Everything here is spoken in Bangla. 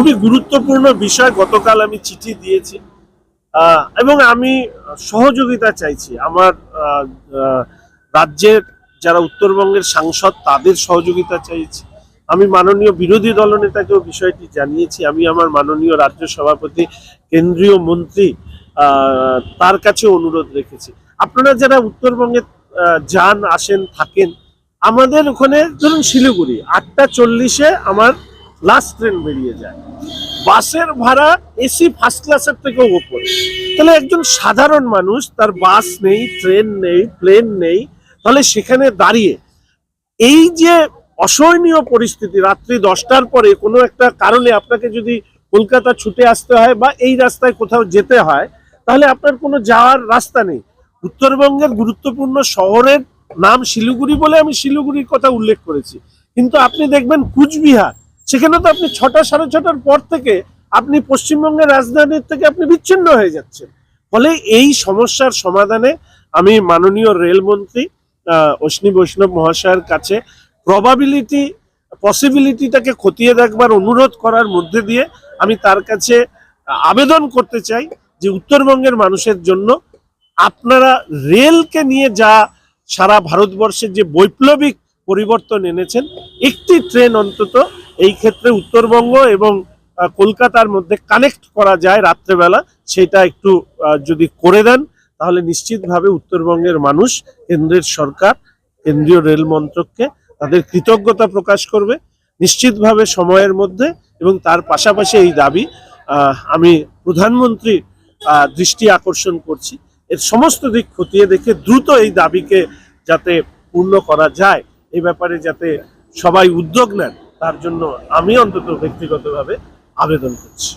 খুবই গুরুত্বপূর্ণ বিষয়, গতকাল আমি চিঠি দিয়েছি। এবং আমি সহযোগিতা চাইছি। আমার রাজ্যের যারা উত্তরবঙ্গের সাংসদ, তাদের সহযোগিতা চাইছি। আমি মাননীয় বিরোধী দলনেতাকেও বিষয়টি জানিয়েছি। আমি আমার মাননীয় রাজ্য সভাপতি, কেন্দ্রীয় মন্ত্রী তার কাছে অনুরোধ রেখেছি। আপনারা যারা উত্তরবঙ্গে যান, আসেন, থাকেন, আমাদের ওখানে ধরুন শিলিগুড়ি, আটটা চল্লিশে আমার লাস্ট ট্রেন বেরিয়ে যায়। বাসের ভাড়া এসি ফার্স্ট ক্লাসের থেকেও ওপরে তাহলে একজন সাধারণ মানুষ, তার বাস নেই, ট্রেন নেই প্লেন নেই, তাহলে সেখানে দাঁড়িয়ে এই যে অসহনীয় পরিস্থিতি, রাত্রি দশটার পরে কোনো একটা কারণে আপনাকে যদি কলকাতা ছুটে আসতে হয় বা এই রাস্তায় কোথাও যেতে হয়, তাহলে আপনার কোনো যাওয়ার রাস্তা নেই। উত্তরবঙ্গের গুরুত্বপূর্ণ শহরের নাম শিলিগুড়ি বলে আমি শিলিগুড়ির কথা উল্লেখ করেছি। কিন্তু আপনি দেখবেন কুচবিহার সেখানে তো আপনি ছটা সাড়ে ছটার পর থেকে আপনি পশ্চিমবঙ্গের রাজধানীর থেকে আপনি বিচ্ছিন্ন হয়ে যাচ্ছেন। ফলে এই সমস্যার সমাধানে আমি মাননীয় রেলমন্ত্রী অশ্বিনী বৈষ্ণব মহাশয়ের কাছে প্রবাবিলিটি পসিবিলিটিটাকে খতিয়ে দেখবার অনুরোধ করার মধ্যে দিয়ে আমি তার কাছে আবেদন করতে চাই যে উত্তরবঙ্গের মানুষের জন্য আপনারা রেলকে নিয়ে যা সারা ভারতবর্ষের যে বৈপ্লবিক পরিবর্তন এনেছেন, একটি ট্রেন অন্তত এই ক্ষেত্রে উত্তরবঙ্গ এবং কলকাতার মধ্যে কানেক্ট করা যায় রাত্রেবেলা, সেটা একটু যদি করে দেন, তাহলে নিশ্চিতভাবে উত্তরবঙ্গের মানুষ, কেন্দ্রের সরকার, কেন্দ্রীয় রেল মন্ত্রককে তাদের কৃতজ্ঞতা প্রকাশ করবে, নিশ্চিতভাবে সময়ের মধ্যে এবং তার পাশাপাশি এই দাবি আমি প্রধানমন্ত্রী দৃষ্টি আকর্ষণ করছি। এর সমস্ত দিক খতিয়ে দেখে দ্রুত এই দাবিকে যাতে পূর্ণ করা যায় এই ব্যাপারে যাতে সবাই উদ্যোগ নেন। তার জন্য আমি অন্তত ব্যক্তিগতভাবে আবেদন করছি।